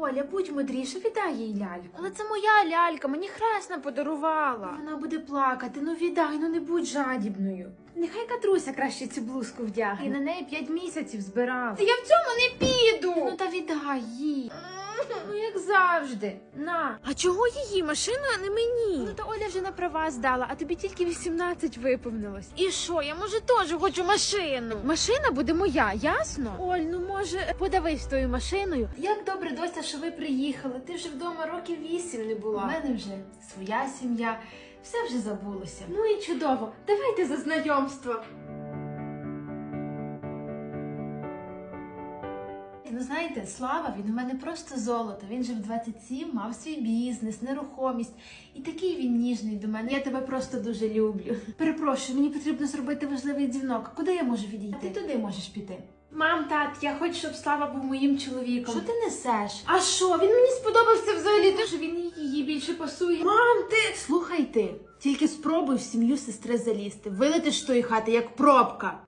Оля, будь мудріша, віддай їй ляльку. Але це моя лялька, мені хресна подарувала. Вона буде плакати, ну віддай, ну не будь жадібною. Нехай Катруся краще цю блузку вдягне. І на неї п'ять місяців збирала. Та я в цьому не піду. Ну та віддай їй. Ну як завжди. На. А чого її машина, а не мені? Ну та Оля вже на права здала, а тобі тільки 18 виповнилось. І що, я може теж хочу машину. Машина буде моя, ясно? Оль, ну може, Подавись тою машиною. як добре, Дося, що ви приїхали. Ти вже вдома років вісім не була. У мене вже своя сім'я, все вже забулося. Ну і чудово. Давайте за знайомство. Ну знаєте, Слава, він у мене просто золото. Він же в 27 мав свій бізнес, нерухомість. І такий він ніжний до мене. Я тебе просто дуже люблю. Перепрошую, мені потрібно зробити важливий дзвінок. Куди я можу відійти? А ти туди можеш піти. Мам, тат, я хочу, щоб Слава був моїм чоловіком. Що ти несеш? А що? Він мені сподобався взагалі, що він її більше пасує. Мам, ти слухай ти. Тільки спробуй в сім'ю сестри залізти. Вилетиш з тої хати, як пробка.